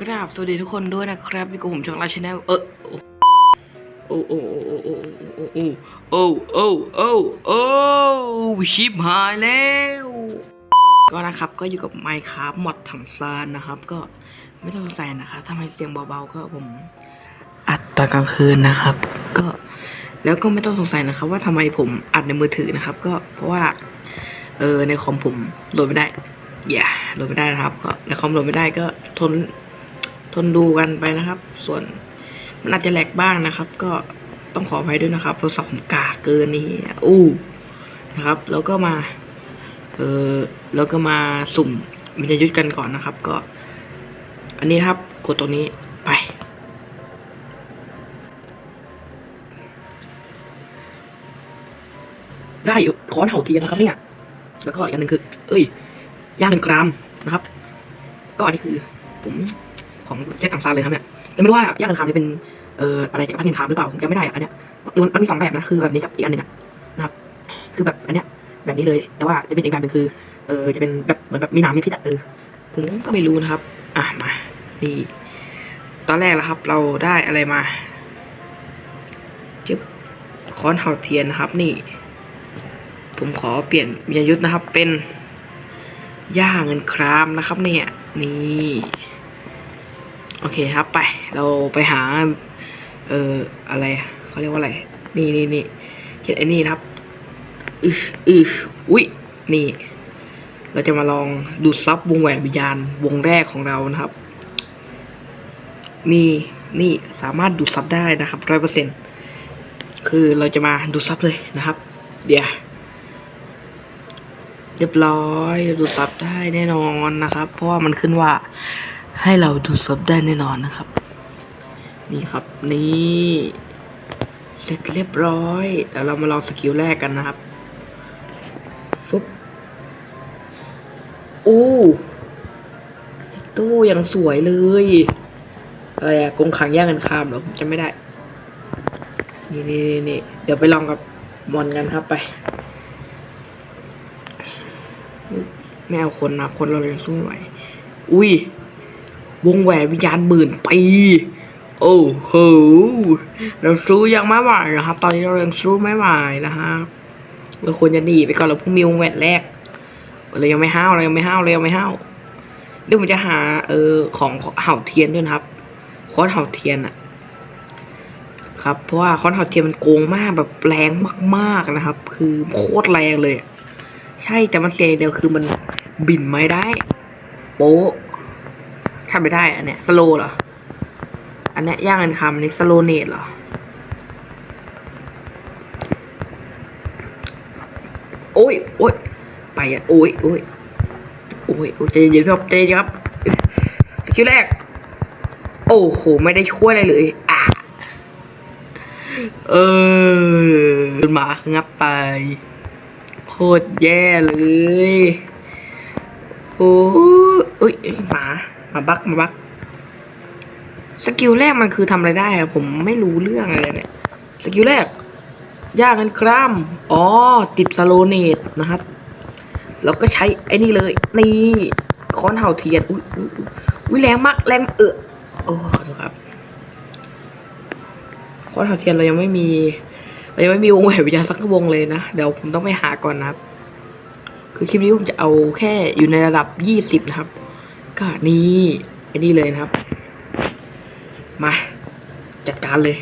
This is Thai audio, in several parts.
กราบสวัสดีทุกคนด้วยนะครับพี่กูผมช่องราชาแนลเออโอ้โอ้โอ้โอ้โอ้โอ้โอ้โอ้โอ้โอ้ชิบหายแล้วก็นะครับก็อยู่กับไมค์ครับหมดถังซานนะครับ ก็ไม่ต้องสงสัยนะครับทำไมเสียงเบาๆก็ผมอัดตอนกลางคืนนะครับ ก็แล้วก็ไม่ต้องสงสัยนะครับ ว่าทำไมผมอัดในมือถือนะครับ ก็เพราะว่าเออในคอมผมโหลดไม่ได้ อย่าโหลดไม่ได้นะครับก็ในคอมโหลดไม่ได้ก็ทนทนดูกันไปนะครับ ส่วนมันอาจจะแหลกบ้างนะครับ ก็ต้องขออภัยด้วยนะครับโทรศัพท์ผมกาเกินนี่อู้นะครับ แล้วก็มาเออแล้วก็มาสุ่มมันจะยุดกันก่อนนะครับ ก็ อันนี้ครับกดตัวนี้ไป ได้อยู่ค้อนเห่าเทียนนะครับเนี่ยแล้วก็อีกอันหนึ่งคือ เอ้ย ย่างเป็นกรามนะครับ ก็อันนี้คือผมของเซตต่างซานเลยครับเนี่ยแต่ไม่รู้ว่าย่างเป็นกรามจะเป็นเอ่ออะไรจากพันธินทามหรือเปล่าผมจำไม่ได้อะอันเนี้ยมันมันมีสองแบบนะคือแบบนี้กับอีกอันหนึ่งอะนะครับ คือแบบอันเนี้ยแบบนี้เลย แต่ว่าจะเป็นอีกแบบหนึงคือเออจะเป็นแบบเหมือนแบบมีนามมีพิษเออผมก็ไม่รู้นะครับ อะมานี่ตอนแรกนะครับ เราได้อะไรมาจึ๊บค้อนเห่าเทียนนะครับ นี่ ผมขอเปลี่ยนวิญญายุทธนะครับ เป็น ย่าเงินครามนะครับ เนี่ยนี่โอเคครับไป เราไปหา เอ่ออะไรเขาเรียกว่าอะไร นี่นี่นี่เห็นไอ้นี่ครับอืออืออุ้ยนี่ เราจะมาลองดูดซับวงแหวนวิญญาณวงแรกของเรานะครับ มีนี่สามารถดูดซับได้นะครับร้อยเปอร์เซ็นคือเราจะมาดูดซับเลยนะครับ เดี๋ยว รียบร้อยดูดซับได้แน่นอนนะครับ เพราะว่ามันขึ้นว่าให้เราดูดซับได้แน่นอนนะครับ นี่ครับนี่เสร็จเรียบร้อยเดี๋ยวเรามาลองสกิลแรกกันนะครับฟึบอู้ตู้ยังสวยเลยอะไรอะกงขังแย่งกันคามเหรอจำไม่ได้นี่นี่นี่นี่เดี๋ยวไปลองกับมอนกันครับไป ไม่เอาคนนะคนเราเรียังสู้ไม่ไหว อุ้ย วงแหวนวิญญาณหมื่นปี โอ้โห เราสู้ยังไม่ไหวนะครับ ตอนนี้เรายังสู้ไม่ไหวนะครับเราควรจะหนีไปก่อนเราเพิ่งมีวงแหวนแรก เรายังไม่ห้าวเรายังไม่ห้าวเรายังไม่ห้าวเดี๋ยวผมจะหา เออของเห่าเทียนด้วยนะครับคอนเห่าเทียนอะครับ เพราะว่าคอนเห่าเทียนมันโกงมากแบบแรงมาก ๆนะครับ คือโคตรแรงเลยอะ ใช่แต่มันเสียอย่างเดียวคือมันบินไม่ได้ โป๊ะทำไม่ได้อันเนี้ยสโลเหรอ อันเนี้ยย่างอันคำอันนี้สโลเนตเหรอ โอ้ยโอ้ยไปอะโอ้ยโอ้ยโอ้ยโอ้ยใจเย็นๆครับใจเย็นครับสกิลแรก โอ้โห ไม่ได้ช่วยอะไรเลยอะเออหมางับตาย ตรแย่เลยโอ้เอ้ยเอ้ยหมาหมาบักมาบักสกิลแรกมันคือทำอะไรได้อะผมไม่รู้เรื่องอะไรเนี่ย สกิลแรกยากกันครั่มอ๋อ ติดสโลเนตนะครับ แล้วก็ใช้ไอ้นี่เลย นี่ค้อนเห่าเทียน อุ้ยอุ้ยแรงมาก แรงเออโอ้ขอโทษครับค้อนเห่าเทียนเรายังไม่มี ยังไม่มีวงแหวนวิญญาณสักวงเลยนะ เดี๋ยวผมต้องไปหาก่อนนะครับ คือคลิปนี้ผมจะเอาแค่อยู่ในระดับยี่สิบนะครับ ก็นี่ไอ้นี่เลยนะครับ มา จัดการเลย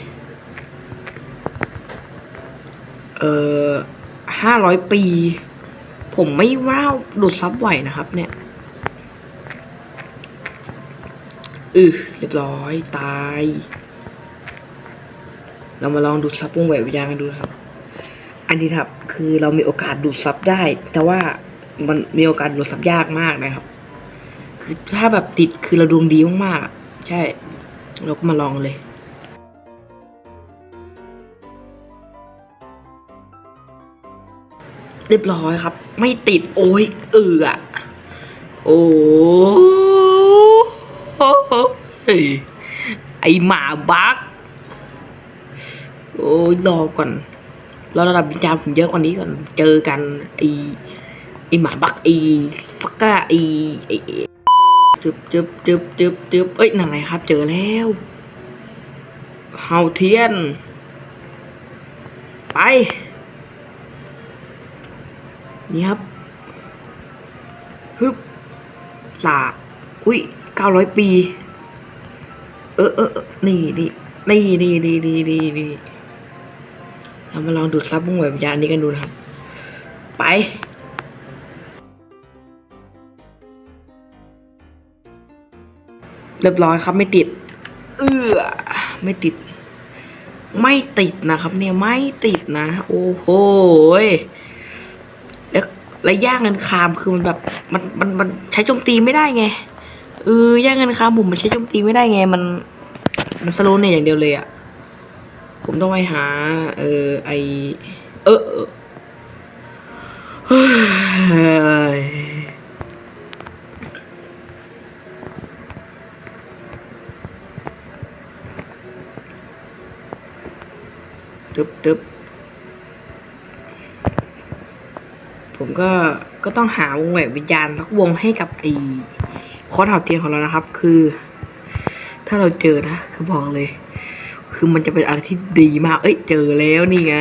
เอ่อห้าร้อยปี ผมไม่ว่าดูดซับไหวนะครับ เนี่ยอือเรียบร้อยตาย เรามาลองดูดซับวงแหวนวิญญาณกันดูนะครับ อันนี้ครับคือเรามีโอกาสดูดซับได้ แต่ว่ามันมีโอกาสดูดซับยากมากนะครับ คือถ้าแบบติดคือเราดวงดีมากๆใช่ เราก็มาลองเลยเรียบร้อยครับ ไม่ติดโอ้ยเอือโอ้ไอหมาบัก โอ้ยรอก่อนเราระดับวิญญาณผมเยอะกว่านี้ก่อน เจอกันไอไอหมาบักไอฟักก้าไอไอจึบจึบจึบจึบจึบเอ้ยไหนครับ เจอแล้วเฮาเทียน ไป นี่ครับฮึบสาอุ้ยเก้าร้อยปี เออเออนี่นี่นี่นี่นี่นี่นี่ เรามาลองดูดซับวงแหวนวิญญาณนี้กันดูนะครับ ไปเรียบร้อยครับไม่ติด เออไม่ติด ไม่ติดนะครับเนี่ยไม่ติดนะ โอ้โหยแล้วและย่างเงินคามคือมันแบบมันมันมันใช้โจมตีไม่ได้ไงเออย่างเงินคามผมมันใช้โจมตีไม่ได้ไง มัน มันสโลเนี่ยอย่างเดียวเลยอะ ผมต้องไปหา เออไอเออเอเฮ้ยตึบตึบผมก็ ก็ต้องหาวงแหวนวิญญาณสักวงให้กับไอ้คอร์สเห่าเทียนของเรานะครับ คือ ถ้าเราเจอนะ คือบอกเลย คือมันจะเป็นอะไรที่ดีมาก เอ้ย เจอแล้วนี่ไง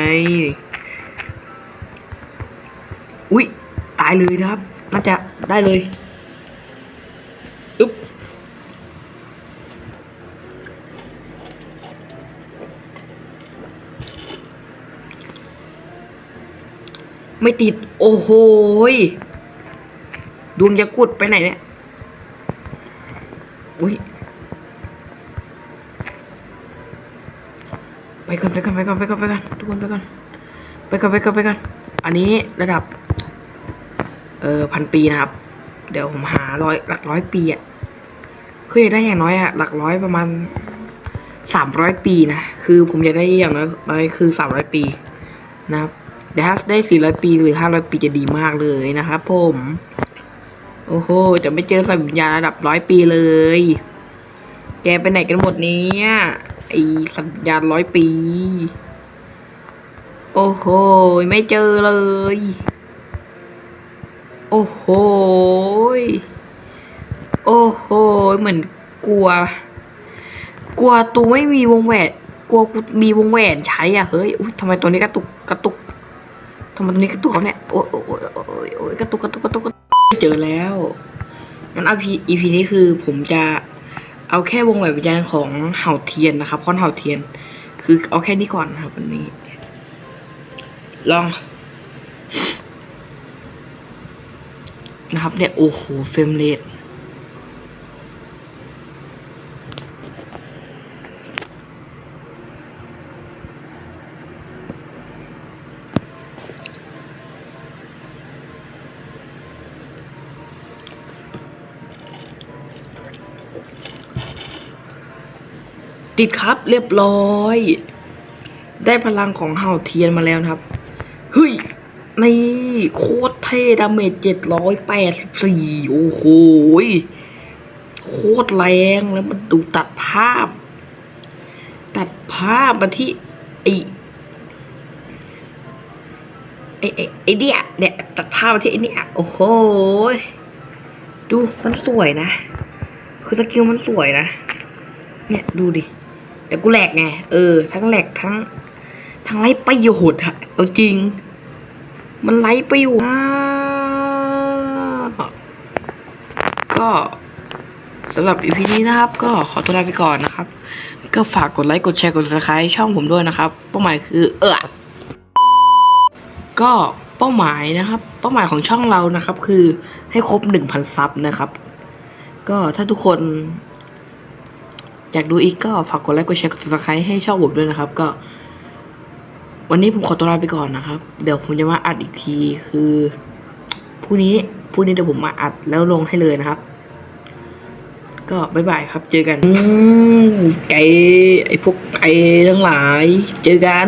อุ๊ยตายเลยนะครับ น่าจะได้เลยอึ๊บไม่ติด โอ้โหดวงยากุดไปไหนเนี่ย อุ้ย ไปก่อนไปก่อนไปก่อนไปก่อนไปก่อนทุกคนไปก่อนไปก่อนไปก่อนไปก่อนอันนี้ระดับ เอ่อพันปีนะครับ เดี๋ยวผมหาร้อยหลักร้อยปีอะคืออยากได้อย่างน้อยอะหลักร้อยประมาณสามร้อยปีนะคือผมอยากได้อย่างน้อยน้อยคือสามร้อยปีนะครับเดี๋ยวถ้าได้สี่ร้อยปีหรือห้าร้อยปีจะดีมากเลยนะครับผมโอ้โห จะไม่เจอสัตว์วิญญาณระดับร้อยปีเลย แกไปไหนกันหมดเนี้ย ไอสัญญาณร้อยปี โอ้โห ไม่เจอเลย โอ้โห โอ้โห เหมือนกลัว กลัวตูไม่มีวงแหวน กลัวกูมีวงแหวนใช้อะ เฮ้ย อุ๊ยทำไมตัวนี้กระตุก กระตุกทำไมตัวนี้กระตุกเขาเนี่ย โอ้ยโอ้ยโอ้ยโอ้ยโอ้ยกระตุกกระตุก กระตุก กระตุก เจอแล้ว งั้นเอาพีอีพีนี้คือผมจะ เอาแค่วงแหวนวิญญาณของเห่าเทียนนะครับค้อนเห่าเทียน คือเอาแค่นี้ก่อนนะครับวันนี้ ลอง นะครับเนี่ย โอ้โห เฟรมเรท ติดครับเรียบร้อย ได้พลังของเห่าเทียนมาแล้วนะครับเฮ้ยนี่โคตรเท่ดาเมจเจ็ดร้อยแปดสิบสี่โอ้โหโคตรแรงแล้วมันดูตัดภาพ ตัดภาพมาที่ไอไอไอไอเนี่ยเนี่ยตัดภาพมาที่ไอเนี่ยโอ้โหดูมันสวยนะ คือสกิลมันสวยนะ เนี่ยดูดิ แต่กูแหลกไง เออ ทั้งแหลกทั้ง ทั้งไร้ประโยชน์อะเอาจริง มันไร้ประโยชน์ก็สำหรับอีพีนี้นะครับ ก็ขอตัวลาไปก่อนนะครับ ก็ฝากกดไลค์ กดแชร์ กด subscribe ช่องผมด้วยนะครับ เป้าหมายคือ เออก็เป้าหมายนะครับ เป้าหมายของช่องเรานะครับ คือให้ครบหนึ่งพันซับนะครับ ก็ถ้าทุกคน อยากดูอีกก็ฝากกดไลค์กดแชร์กดซับสไครต์ให้ช่องผมด้วยนะครับ ก็ วันนี้ผมขอตัวลาไปก่อนนะครับ เดี๋ยวผมจะมาอัดอีกทีคือพรุ่งนี้พรุ่งนี้เดี๋ยวผมมาอัดแล้วลงให้เลยนะครับ ก็บ๊ายบายครับ เจอกันไก่ไอพวกไก่ทั้งหลาย เจอกัน